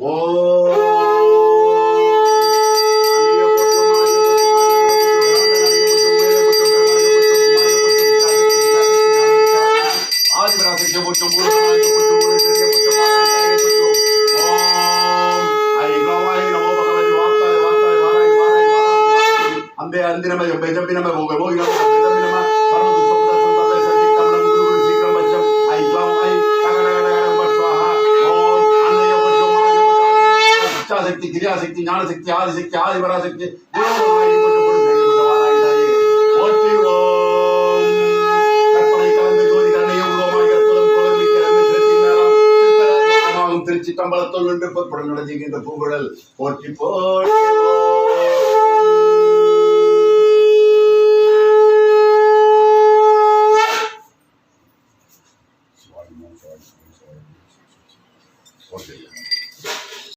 Oh. அம்பே அந்த எம்பே ஜம்பினம போக போகினம ஜம்பினம. சக்தி கிரியாசக்தி ஞானசக்தி ஆதிசக்தி ஆதிபராசக்தி திருச்சி தம்பளத்தோல் நின்று பற்படம் நடந்துகின்ற பூங்குழல். போற்றி போல் ஓகே